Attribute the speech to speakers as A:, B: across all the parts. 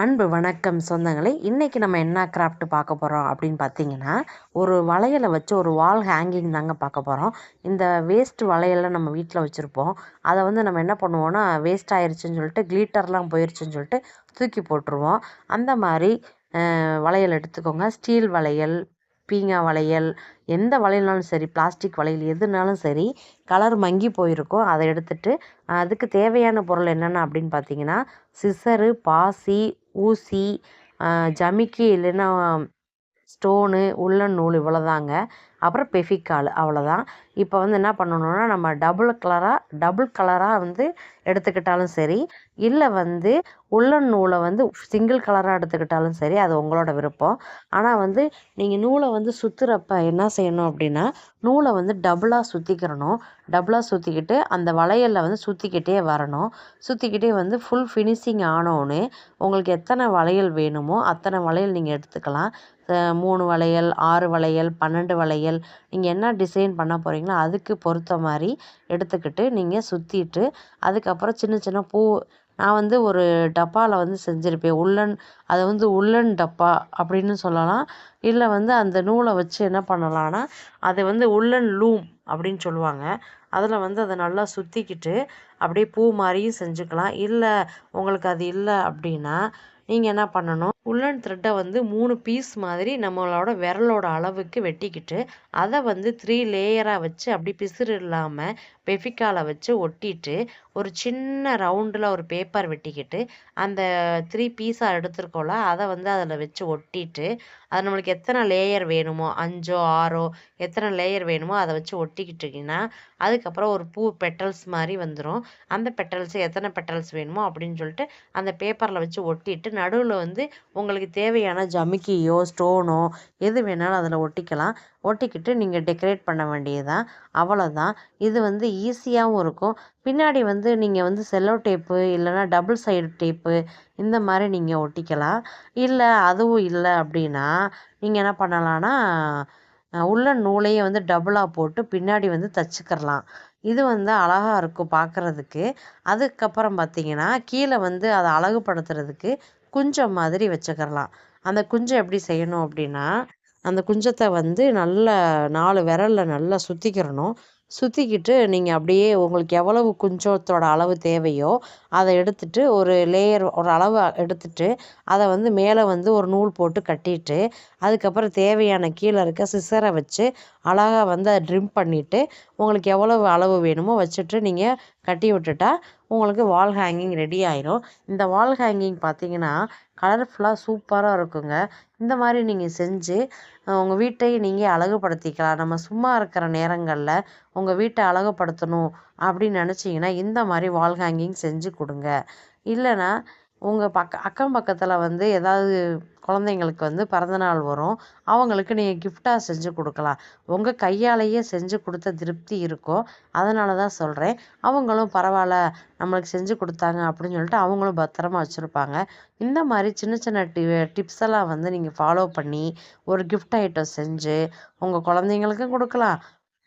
A: அன்பு வணக்கம் சொந்தங்களே இன்றைக்கி நம்ம என்ன கிராஃப்ட் பார்க்க போகிறோம் அப்படின்னு பார்த்தீங்கன்னா ஒரு வளையலை வச்சு ஒரு வால் ஹேங்கிங் தாங்க பார்க்க போகிறோம் இந்த வேஸ்ட் வளையலை நம்ம வீட்டில் வச்சுருப்போம். அதை வந்து நம்ம என்ன பண்ணுவோன்னா வேஸ்ட் ஆயிடுச்சுன்னு சொல்லிட்டு கிளீட்டர்லாம் போயிடுச்சுன்னு சொல்லிட்டு தூக்கி போட்டுருவோம். அந்த மாதிரி வளையல் எடுத்துக்கோங்க. ஸ்டீல் வளையல் பீங்கா வளையல் எந்த வளையல்னாலும் சரி பிளாஸ்டிக் வளையல் எதுனாலும் சரி கலர் மங்கி போயிருக்கும். அதை எடுத்துட்டு அதுக்கு தேவையான பொருள் என்னென்ன அப்படின்னு பார்த்தீங்கன்னா சிசரு பாசி ஊசி ஜமிக்கி இல்லைன்னா ஸ்டோனு உள்ளன் நூல் இவ்வளோதாங்க அப்புறம் பெஃபிக்கால் அவ்வளோதான். இப்போ வந்து என்ன பண்ணணும்னா நம்ம டபுள் கலராக டபுள் கலராக வந்து எடுத்துக்கிட்டாலும் சரி இல்லை வந்து உள்ளன் நூலை வந்து சிங்கிள் கலராக எடுத்துக்கிட்டாலும் சரி அது உங்களோட விருப்பம். ஆனால் வந்து நீங்கள் நூலை வந்து சுற்றுறப்ப என்ன செய்யணும் அப்படின்னா நூலை வந்து டபுளாக சுற்றிக்கிறணும் டபுளாக சுற்றிக்கிட்டு அந்த வளையலில் வந்து சுற்றிக்கிட்டே வரணும். சுற்றிக்கிட்டே வந்து ஃபுல் ஃபினிஷிங் ஆனோன்னு உங்களுக்கு எத்தனை வளையல் வேணுமோ அத்தனை வளையல் நீங்கள் எடுத்துக்கலாம். மூணு வளையல் ஆறு வளையல் பன்னெண்டு வளையல் நீங்கள் என்ன டிசைன் பண்ண போகிறீங்களோ அதுக்கு பொறுத்த மாதிரி எடுத்துக்கிட்டு நீங்கள் சுற்றிட்டு அதுக்கப்புறம் சின்ன சின்ன பூ நான் வந்து ஒரு டப்பாவில் வந்து செஞ்சுருப்பேன். உள்ளன் அதை வந்து உள்ளன் டப்பா அப்படின்னு சொல்லலாம். இல்லை வந்து அந்த நூலை வச்சு என்ன பண்ணலான்னா அது வந்து உள்ளன் லூம் அப்படின்னு சொல்லுவாங்க. அதில் வந்து அதை நல்லா சுற்றிக்கிட்டு அப்படியே பூ மாதிரியும் செஞ்சுக்கலாம். இல்லை உங்களுக்கு அது இல்லை அப்படின்னா நீங்கள் என்ன பண்ணணும்? உல்லன் த்ரெட்டை வந்து மூணு பீஸ் மாதிரி நம்மளோட விரலோட அளவுக்கு வெட்டிக்கிட்டு அதை வந்து த்ரீ லேயராக வச்சு அப்படி பிசுறு இல்லாமல் பெஃபிக்கால வச்சு ஒட்டிட்டு ஒரு சின்ன ரவுண்டில் ஒரு பேப்பர் வெட்டிக்கிட்டு அந்த த்ரீ பீஸாக எடுத்துருக்கோம்ல அதை வந்து அதில் வச்சு ஒட்டிட்டு அது நம்மளுக்கு எத்தனை லேயர் வேணுமோ அஞ்சோ ஆறோ எத்தனை லேயர் வேணுமோ அதை வச்சு ஒட்டிக்கிட்டிங்கன்னா அதுக்கப்புறம் ஒரு பூ பெட்டல்ஸ் மாதிரி வந்துடும் அந்த பெட்டல்ஸ் எத்தனை பெட்டல்ஸ் வேணுமோ அப்படின்னு சொல்லிட்டு அந்த பேப்பரில் வச்சு ஒட்டிட்டு நடுவில் வந்து உங்களுக்கு தேவையான ஜமிக்கியோ ஸ்டோனோ எது வேணாலும் அதில் ஒட்டிக்கலாம். ஒட்டிக்கிட்டு நீங்கள் டெக்கரேட் பண்ண வேண்டியதுதான். அவ்வளோதான் இது வந்து ஈஸியாகவும் இருக்கும். பின்னாடி வந்து நீங்கள் வந்து செல்லோ டேப்பு இல்லைன்னா டபுள் சைடு டேப்பு இந்த மாதிரி நீங்கள் ஒட்டிக்கலாம். இல்லை அதுவும் இல்லை அப்படின்னா நீங்கள் என்ன பண்ணலான்னா உள்ள நூலையே வந்து டபுளாக போட்டு பின்னாடி வந்து தச்சுக்கிறலாம். இது வந்து அழகாக இருக்கும் பார்க்குறதுக்கு அதுக்கப்புறம் பார்த்தீங்கன்னா கீழே வந்து அதை அழகுபடுத்துறதுக்கு குஞ்சம் மாதிரி வச்சுக்கிறலாம். அந்த குஞ்சம் எப்படி செய்யணும் அப்படின்னா அந்த குஞ்சத்தை வந்து நல்லா நாலு விரலில் நல்லா சுற்றிக்கிறணும் சுற்றிக்கிட்டு நீங்கள் அப்படியே உங்களுக்கு எவ்வளவு குஞ்சத்தோட அளவு தேவையோ அதை எடுத்துட்டு ஒரு லேயர் ஒரு அளவு எடுத்துட்டு அதை வந்து மேலே வந்து ஒரு நூல் போட்டு கட்டிட்டு அதுக்கப்புறம் தேவையான கீழே இருக்க சிசரை வச்சு அழகாக வந்து அதை ட்ரிம் பண்ணிவிட்டு உங்களுக்கு எவ்வளவு அளவு வேணுமோ வச்சுட்டு நீங்கள் கட்டி விட்டுட்டா உங்களுக்கு வால் ஹேங்கிங் ரெடி ஆயிரும். இந்த வால் ஹேங்கிங் பார்த்தீங்கன்னா கலர்ஃபுல்லாக சூப்பராக இருக்குங்க. இந்த மாதிரி நீங்கள் செஞ்சு உங்கள் வீட்டை நீங்கள் அழகுபடுத்திக்கலாம். நம்ம சும்மா இருக்கிற நேரங்களில் உங்கள் வீட்டை அழகுபடுத்தணும் அப்படின்னு நினச்சிங்கன்னா இந்த மாதிரி வால் ஹேங்கிங் செஞ்சு கொடுங்க. இல்லைன்னா உங்கள் பக்க அக்கம் பக்கத்தில் வந்து ஏதாவது குழந்தைங்களுக்கு வந்து பிறந்தநாள் வரும். அவங்களுக்கு நீங்கள் கிஃப்டாக செஞ்சு கொடுக்கலாம். உங்கள் கையாலேயே செஞ்சு கொடுத்த திருப்தி இருக்கும் அதனால தான் சொல்கிறேன் அவங்களும் பரவாயில்ல நம்மளுக்கு செஞ்சு கொடுத்தாங்க அப்படின்னு சொல்லிட்டு அவங்களும் பத்திரமா வச்சுருப்பாங்க. இந்த மாதிரி சின்ன சின்ன டி டிப்ஸ் எல்லாம் வந்து நீங்கள் ஃபாலோ பண்ணி ஒரு கிஃப்ட் ஐட்டம் செஞ்சு உங்கள் குழந்தைங்களுக்கும் கொடுக்கலாம்.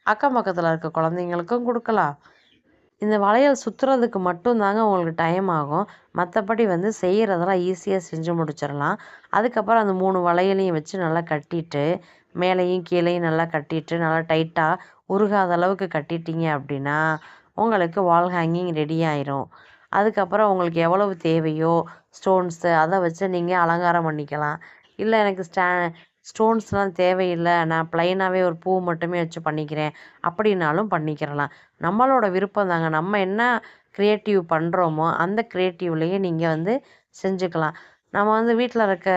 A: அக்கம் பக்கத்தில் இருக்க குழந்தைங்களுக்கும் கொடுக்கலாம். இந்த வளையல் சுற்றுறதுக்கு மட்டும் தாங்க உங்களுக்கு டைம் ஆகும். மற்றபடி வந்து செய்கிறதெல்லாம் ஈஸியாக செஞ்சு முடிச்சிடலாம். அதுக்கப்புறம் அந்த மூணு வளையலையும் வச்சு நல்லா கட்டிட்டு மேலேயும் கீழேயும் நல்லா கட்டிட்டு நல்லா டைட்டாக உருகாத அளவுக்கு கட்டிட்டீங்க அப்படின்னா உங்களுக்கு வால் ஹேங்கிங் ரெடி ஆயிரும். அதுக்கப்புறம் உங்களுக்கு எவ்வளவு தேவையோ ஸ்டோன்ஸு அதை வச்சு நீங்கள் அலங்காரம் பண்ணிக்கலாம். இல்லை எனக்கு ஸ்டா ஸ்டோன்ஸ்லாம் தேவையில்லை. நான் ப்ளைனாகவே ஒரு பூ மட்டுமே வச்சு பண்ணிக்கிறேன். அப்படின்னாலும் பண்ணிக்கிறலாம். நம்மளோட விருப்பம் தாங்க. நம்ம என்ன க்ரியேட்டிவ் பண்ணுறோமோ அந்த க்ரியேட்டிவ்லேயே நீங்கள் வந்து செஞ்சுக்கலாம். நம்ம வந்து வீட்டில் இருக்க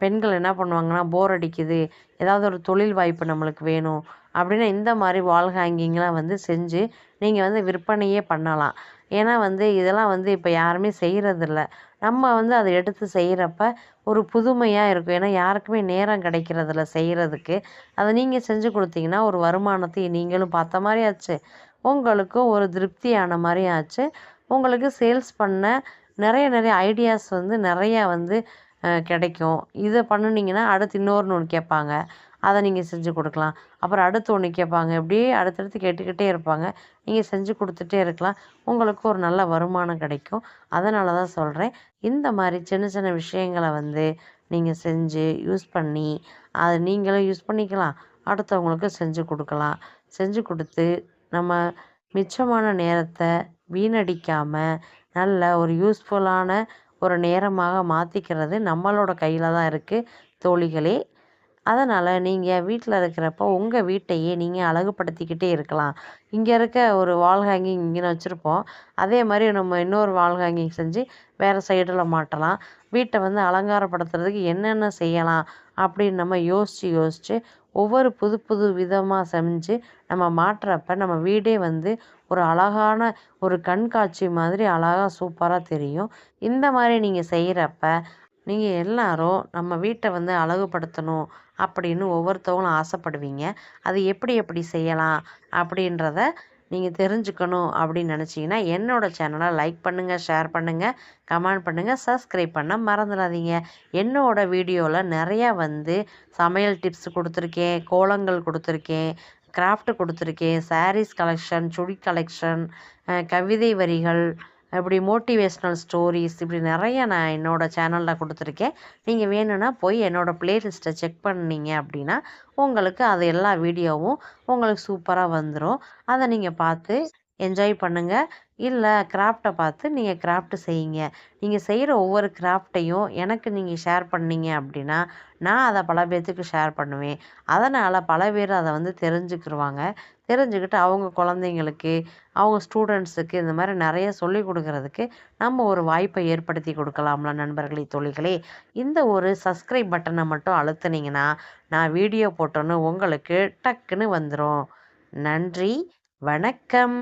A: பெண்கள் என்ன பண்ணுவாங்கன்னா போர் அடிக்குது. ஏதாவது ஒரு தொழில் வாய்ப்பு நம்மளுக்கு வேணும் அப்படின்னா இந்த மாதிரி வால் ஹேங்கிங்லாம் வந்து செஞ்சு நீங்கள் வந்து விற்பனையே பண்ணலாம். ஏன்னா வந்து இதெல்லாம் வந்து இப்போ யாருமே செய்கிறதில்ல நம்ம வந்து அதை எடுத்து செய்கிறப்ப ஒரு புதுமையாக இருக்கும். ஏன்னா யாருக்குமே நேரம் கிடைக்கிறதில்ல செய்கிறதுக்கு அதை நீங்கள் செஞ்சு கொடுத்தீங்கன்னா ஒரு வருமானத்தை நீங்களும் பார்த்த மாதிரி ஆச்சு. உங்களுக்கும் ஒரு திருப்தியான மாதிரி ஆச்சு. உங்களுக்கு சேல்ஸ் பண்ண நிறைய நிறைய ஐடியாஸ் வந்து நிறையா வந்து கிடைக்கும். இதை பண்ணுனீங்கன்னா அடுத்து இன்னொரு ஒன்று கேட்பாங்க. அதை நீங்கள் செஞ்சு கொடுக்கலாம். அப்புறம் அடுத்து ஒன்று கேட்பாங்க இப்படியே அடுத்தடுத்து கேட்டுக்கிட்டே இருப்பாங்க. நீங்கள் செஞ்சு கொடுத்துட்டே இருக்கலாம். உங்களுக்கு ஒரு நல்ல வருமானம் கிடைக்கும். அதனால தான் சொல்கிறேன் இந்த மாதிரி சின்ன சின்ன விஷயங்களை வந்து நீங்கள் செஞ்சு யூஸ் பண்ணி அதை நீங்களும் யூஸ் பண்ணிக்கலாம். அடுத்தவங்களுக்கு செஞ்சு கொடுக்கலாம். செஞ்சு கொடுத்து நம்ம மிச்சமான நேரத்தை வீணடிக்காமல் நல்ல ஒரு யூஸ்ஃபுல்லான ஒரு நேரமாக மாற்றிக்கிறது நம்மளோட கையில் தான் இருக்குது தோழிகளே அதனால் நீங்கள் வீட்டில் இருக்கிறப்போ உங்கள் வீட்டையே நீங்கள் அழகுபடுத்திக்கிட்டே இருக்கலாம். இங்கே இருக்க ஒரு வால் ஹேங்கிங் இங்கே வச்சுருப்போம். அதே மாதிரி நம்ம இன்னொரு வால் ஹேங்கிங் செஞ்சு வேறு சைடில் மாட்டலாம். வீட்டை வந்து அலங்காரப்படுத்துறதுக்கு என்னென்ன செய்யலாம் அப்படின்னு நம்ம யோசித்து யோசித்து ஒவ்வொரு புது புது விதமாக செஞ்சு நம்ம மாட்டுறப்ப நம்ம வீடே வந்து ஒரு அழகான ஒரு கண்காட்சி மாதிரி அழகாக சூப்பராக தெரியும். இந்த மாதிரி நீங்கள் செய்கிறப்ப நீங்கள் எல்லாரும் நம்ம வீட்டை வந்து அழகுபடுத்தணும் அப்படின்னு ஒவ்வொருத்தவங்களும் ஆசைப்படுவீங்க. அது எப்படி எப்படி செய்யலாம் அப்படின்றத நீங்கள் தெரிஞ்சுக்கணும் அப்படின்னு நினச்சிங்கன்னா என்னோடய சேனலை லைக் பண்ணுங்கள் ஷேர் பண்ணுங்கள் கமெண்ட் பண்ணுங்கள் சப்ஸ்கிரைப் பண்ண மறந்துடாதீங்க. என்னோடய வீடியோவில் நிறையா வந்து சமையல் டிப்ஸ் கொடுத்துருக்கேன் கோலங்கள் கொடுத்துருக்கேன் கிராஃப்ட் கொடுத்துருக்கேன் சாரீஸ் கலெக்ஷன் சுடி கலெக்ஷன் கவிதை வரிகள் இப்படி மோட்டிவேஷ்னல் ஸ்டோரிஸ் இப்படி நிறைய நான் என்னோடய சேனலில் கொடுத்துருக்கேன். நீங்கள் வேணும்னா போய் என்னோடய ப்ளேலிஸ்ட்டை செக் பண்ணீங்க அப்படின்னா உங்களுக்கு அது எல்லா வீடியோவும் உங்களுக்கு சூப்பராக வந்துடும் அதை நீங்கள் பார்த்து என்ஜாய் பண்ணுங்கள் இல்லை கிராஃப்டை பார்த்து நீங்கள் கிராஃப்ட் செய்யுங்க. நீங்கள் செய்கிற ஒவ்வொரு கிராஃப்டையும் எனக்கு நீங்கள் ஷேர் பண்ணீங்க அப்படின்னா நான் அதை பல பேர்த்துக்கு ஷேர் பண்ணுவேன். அதனால் பல பேர் அதை வந்து தெரிஞ்சுக்கிருவாங்க. தெரிஞ்சுக்கிட்டு அவங்க குழந்தைங்களுக்கு அவங்க ஸ்டூடெண்ட்ஸுக்கு இந்த மாதிரி நிறைய சொல்லி கொடுக்கறதுக்கு நம்ம ஒரு வாய்ப்பை ஏற்படுத்தி கொடுக்கலாம்ல நண்பர்களே தொழில்களே இந்த ஒரு சப்ஸ்கிரைப் பட்டனை மட்டும் அழுத்துனீங்கன்னா நான் வீடியோ போட்டோன்னு உங்களுக்கு டக்குன்னு வந்துடும் நன்றி வணக்கம்.